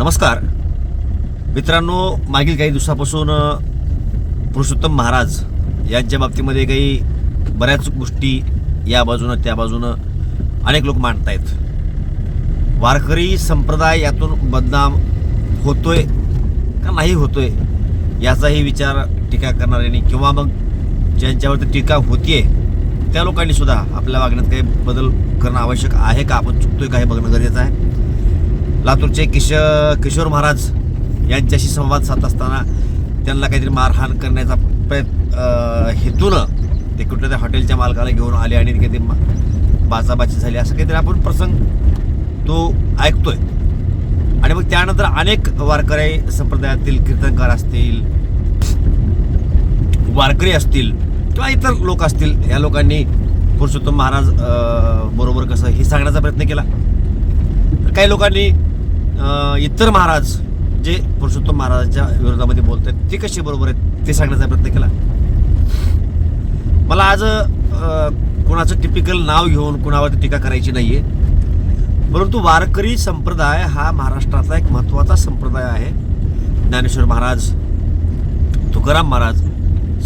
नमस्कार. मित्रांनो मागील काही दिवसापासून पुरुषोत्तम महाराज यांच्या बाबतीमध्ये काही बऱ्याच गोष्टी या बाजूनं त्या बाजूनं अनेक लोक मांडतायत. वारकरी संप्रदाय यातून बदनाम होतोय का नाही होतोय याचाही विचार टीका करणाऱ्यांनी किंवा मग ज्यांच्यावरती टीका होतीये त्या लोकांनी सुद्धा आपल्या वागण्यात काही बदल करणं आवश्यक आहे का? आपण चुकतोय का हे बघणं गरजेचं आहे. लातूरचे किश किशोर महाराज यांच्याशी संवाद साधत असताना त्यांना काहीतरी मारहाण करण्याचा प्रयत्न हेतूनं ते कुठल्या त्या हॉटेलच्या मालकाला घेऊन आले आणि काहीतरी मा- बाचाबाची झाली असं काहीतरी आपण प्रसंग तो ऐकतोय. आणि मग त्यानंतर अनेक वारकरी संप्रदायातील कीर्तनकार असतील वारकरी असतील किंवा इतर लोक असतील या लोकांनी पुरुषोत्तम महाराज बरोबर कसं हे सांगण्याचा प्रयत्न केला. तर काही लोकांनी इतर महाराज जे पुरुषोत्तम महाराजांच्या विरोधामध्ये बोलत आहेत ते कसे बरोबर आहेत ते सांगण्याचा प्रयत्न केला. मला आज कोणाचं टिपिकल नाव घेऊन कोणावरती टीका करायची नाहीये. परंतु वारकरी संप्रदाय हा महाराष्ट्रातला एक महत्त्वाचा संप्रदाय आहे. ज्ञानेश्वर महाराज तुकाराम महाराज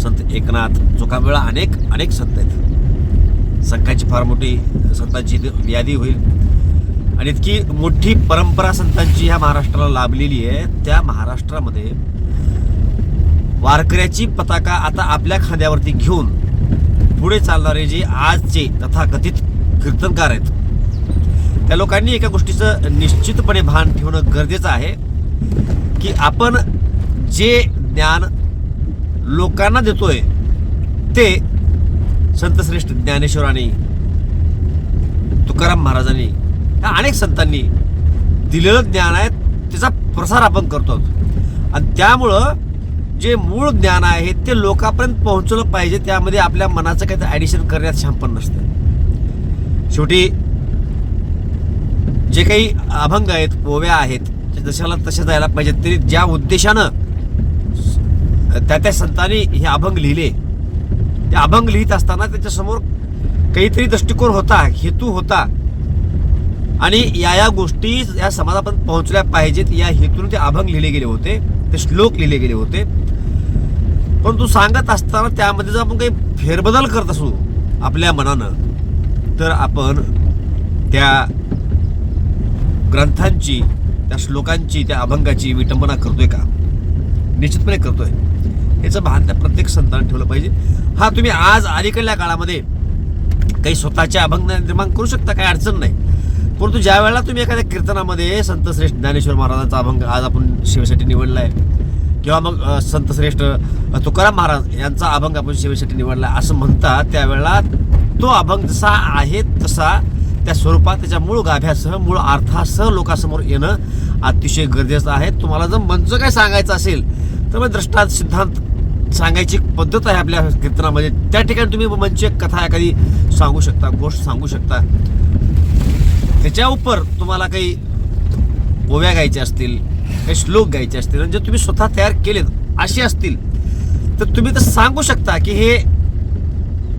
संत एकनाथ चोखावेळा अनेक अनेक संत आहेत. संघाची फार मोठी संतांची यादी होईल. आणि इतकी मोठी परंपरा संतांची ह्या महाराष्ट्राला लाभलेली आहे त्या महाराष्ट्रामध्ये वारकऱ्याची पताका आता आपल्या खांद्यावरती घेऊन पुढे चालणारे जे आजचे तथाकथित कीर्तनकार आहेत त्या लोकांनी एका गोष्टीचं निश्चितपणे भान ठेवणं गरजेचं आहे की आपण जे ज्ञान लोकांना देतोय ते संतश्रेष्ठ ज्ञानेश्वरांनी तुकाराम महाराजांनी या अनेक संतांनी दिलेलं ज्ञान आहे त्याचा प्रसार आपण करतो आणि त्यामुळं जे मूळ ज्ञान आहे ते लोकांपर्यंत पोहोचवलं पाहिजे त्यामध्ये आपल्या मनाचं काहीतरी ॲडिशन करण्यात शहाणपण नसतं. शेवटी जे काही अभंग आहेत ओव्या आहेत ते जशाला तशा जायला पाहिजेत तरी ज्या उद्देशानं त्या त्या संतांनी हे अभंग लिहिले ते अभंग लिहित असताना त्याच्यासमोर काहीतरी दृष्टिकोन होता हेतू होता आणि या या गोष्टी या समाजापर्यंत पोहोचल्या पाहिजेत. या हेतून ते अभंग लिहिले गेले होते. ते श्लोक लिहिले गेले होते. परंतु सांगत असताना त्यामध्ये जर आपण काही फेरबदल करत असू आपल्या मनानं तर आपण त्या ग्रंथांची त्या श्लोकांची त्या अभंगाची विटंबना करतोय का? निश्चितपणे करतोय. याचं भान त्या प्रत्येक संतांनी ठेवलं पाहिजे. हा तुम्ही आज अलीकडल्या काळामध्ये काही स्वतःच्या अभंग निर्माण करू शकता काही अडचण नाही. परंतु ज्या वेळेला तुम्ही एखाद्या कीर्तनामध्ये संत श्रेष्ठ ज्ञानेश्वर महाराजांचा अभंग आज आपण शिवेसाठी आहे किंवा मग संत श्रेष्ठ तुकाराम महाराज यांचा अभंग आपण शिवेसाठी निवडला असं म्हणता त्यावेळेला तो अभंग जसा आहे तसा त्या स्वरूपात त्याच्या मूळ गाभ्यासह मूळ अर्थासह लोकांसमोर येणं अतिशय गरजेचं आहे. तुम्हाला जर मंच काय सांगायचं असेल तर मग दृष्टांत सिद्धांत सांगायची एक पद्धत आहे आपल्या कीर्तनामध्ये. त्या ठिकाणी तुम्ही मंच कथा एखादी सांगू शकता गोष्ट सांगू शकता. त्याच्या उपर तुम्हाला काही ओव्या गायच्या असतील काही श्लोक गायचे असतील आणि जे तुम्ही स्वतः तयार केलेत असे असतील तर तुम्ही तर सांगू शकता की हे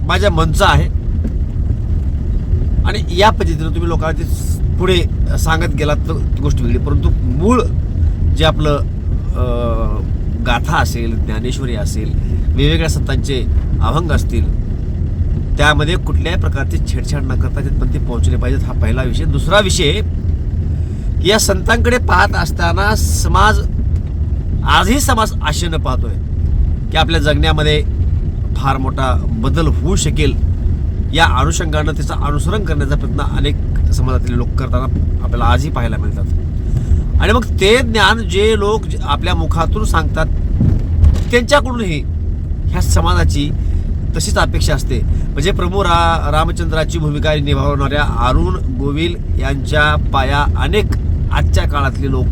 माझ्या मनचं आहे. आणि या पद्धतीनं तुम्ही लोकांना ते पुढे सांगत गेलात तर गोष्ट वेगळी. परंतु मूळ जे आपलं गाथा असेल ज्ञानेश्वरी असेल वेगवेगळ्या संतांचे अभंग असतील त्यामध्ये कुठल्याही प्रकारची छेडछाड न करता तिथपर्यंत ते पोहोचले पाहिजेत. हा पहिला विषय. दुसरा विषय की या संतांकडे पाहत असताना समाज आजही समाज आशेनं पाहतोय की आपल्या जगण्यामध्ये फार मोठा बदल होऊ शकेल. या अनुषंगानं त्याचं अनुसरण करण्याचा प्रयत्न अनेक समाजातील लोक करताना आपल्याला आजही पाहायला मिळतात. आणि मग ते ज्ञान जे लोक आपल्या मुखातून सांगतात त्यांच्याकडूनही ह्या समाजाची तशीच अपेक्षा असते. म्हणजे प्रभू रा रामचंद्राची भूमिका निभावणाऱ्या अरुण गोविल यांच्या पाया अनेक आजच्या काळातले लोक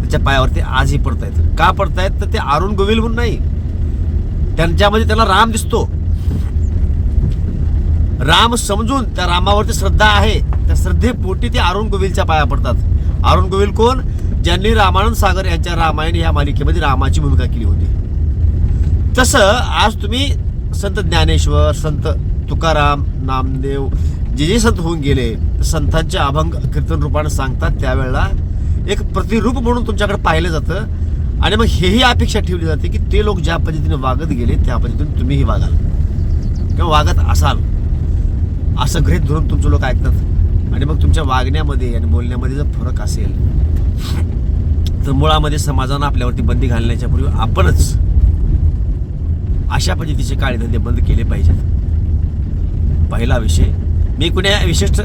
त्याच्या पायावरती आजही पडतायत. का पडतायत? तर ते अरुण गोविल म्हणून नाही. त्यांच्यामध्ये त्याला राम दिसतो. राम समजून त्या रामावरती श्रद्धा आहे. त्या श्रद्धेपोटी ते अरुण गोविलच्या पाया पडतात. अरुण गोविल कोण? ज्यांनी रामानंद सागर यांच्या रामायण या मालिकेमध्ये रामाची भूमिका केली होती. तसं आज तुम्ही संत ज्ञानेश्वर संत तुकाराम नामदेव जे जे संत होऊन गेले संतांचे अभंग कीर्तन रूपाने सांगतात त्यावेळेला एक प्रतिरूप म्हणून तुमच्याकडे पाहिलं जातं. आणि मग हेही अपेक्षा ठेवली जाते की ते लोक ज्या पद्धतीने वागत गेले त्या पद्धतीने तुम्हीही वागाल. किंवा वागत असाल. असं गृहित धरून तुमचे लोक ऐकतात. आणि मग तुमच्या वागण्यामध्ये आणि बोलण्यामध्ये जर फरक असेल तर मुळामध्ये समाजानं आपल्यावरती बंदी घालण्याच्या पूर्वी आपणच अशा पद्धतीचे काळेधंदे बंद केले पाहिजेत. पहिला विषय मी कुण्या विशिष्ट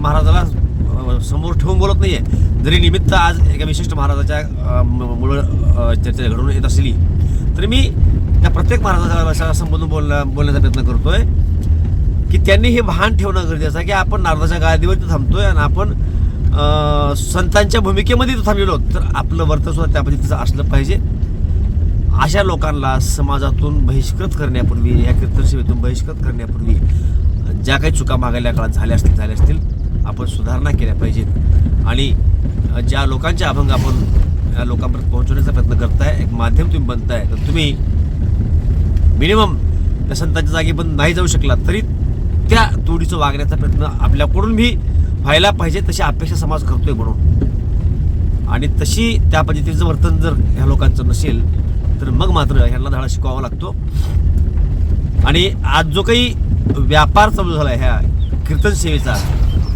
महाराजाला समोर ठेवून बोलत नाही आहे जरी निमित्त आज एका विशिष्ट महाराजाच्या म- मुळे चर्चा घडून येत असली तरी मी त्या प्रत्येक महाराजाला संबोधून बोलण्या बोलण्याचा प्रयत्न करतोय की त्यांनी हे भान ठेवणं गरजेचं आहे की आपण नारदाच्या गादीवरती थांबतोय आणि आपण संतांच्या भूमिकेमध्ये थांबलेलो तर आपलं वर्तन सुद्धा त्या पद्धतीचं असलं पाहिजे. अशा लोकांना समाजातून बहिष्कृत करण्यापूर्वी या कीर्तन सेवेतून बहिष्कृत करण्यापूर्वी ज्या काही चुका मागायला काळात झाल्या असतील झाल्या असतील आपण सुधारणा केल्या पाहिजेत. आणि ज्या लोकांचे अभंग आपण या लोकांपर्यंत पोहोचवण्याचा प्रयत्न करताय एक माध्यम तुम्ही बनताय तर तुम्ही मिनिमम त्या संतांच्या जागी पण नाही जाऊ शकला तरी त्या तोडीचं वागण्याचा प्रयत्न आपल्याकडून मी व्हायला पाहिजे तशी अपेक्षा समाज करतोय म्हणून. आणि तशी त्या पद्धतीचं वर्तन जर ह्या लोकांचं नसेल तर मग मात्र ह्यांना धडा शिकवावा लागतो. आणि आज जो काही व्यापार चालू झाला आहे ह्या कीर्तन सेवेचा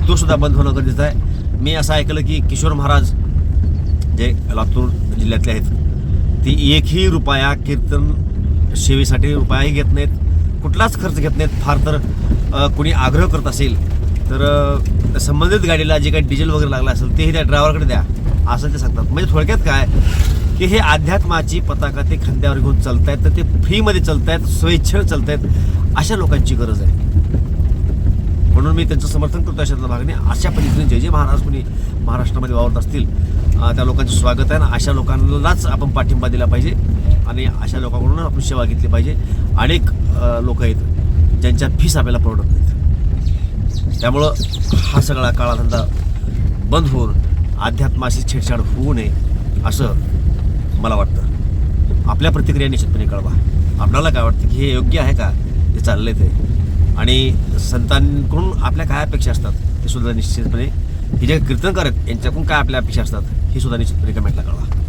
तो सुद्धा बंद होणं गरजेचं आहे. मी असं ऐकलं की किशोर महाराज जे लातूर जिल्ह्यातले आहेत ती एकही रुपया कीर्तन सेवेसाठी रुपयाही घेत नाहीत कुठलाच खर्च घेत नाहीत. फार तर कुणी कोणी आग्रह करत असेल तर संबंधित गाडीला जे काही डिझेल वगैरे लागलं असेल तेही त्या ड्रायव्हरकडे द्या. असं ते सांगतात. म्हणजे थोडक्यात काय की हे अध्यात्माची पताका ते खांद्यावर घेऊन चालत आहेत तर ते फ्रीमध्ये स्वयच्छळ चालत आहेत अशा लोकांची गरज आहे. म्हणून मी त्यांचं समर्थन करतो अशातल्या भागने अशा पद्धतीने जे जे महाराज कोणी महाराष्ट्रामध्ये वावरत असतील त्या लोकांचं स्वागत आहे आणि अशा लोकांनाच आपण पाठिंबा दिला पाहिजे आणि अशा लोकांकडून आपण सेवा घेतली पाहिजे. अनेक लोक आहेत ज्यांच्या फीस आपल्याला परवडत नाहीत. त्यामुळं हा सगळा काळाधंदा बंद होऊन अध्यात्माशी छेडछाड होऊ नये असं मला वाटतं. आपल्या प्रतिक्रिया निश्चितपणे कळवा. आपल्याला काय वाटतं की हे योग्य आहे का? हे चाललं ते. आणि संतांकडून आपल्या काय अपेक्षा असतात ते सुद्धा निश्चितपणे हे जे कीर्तनकार आहेत यांच्याकडून काय आपल्या अपेक्षा असतात हे सुद्धा निश्चितपणे कमेंटला कळवा.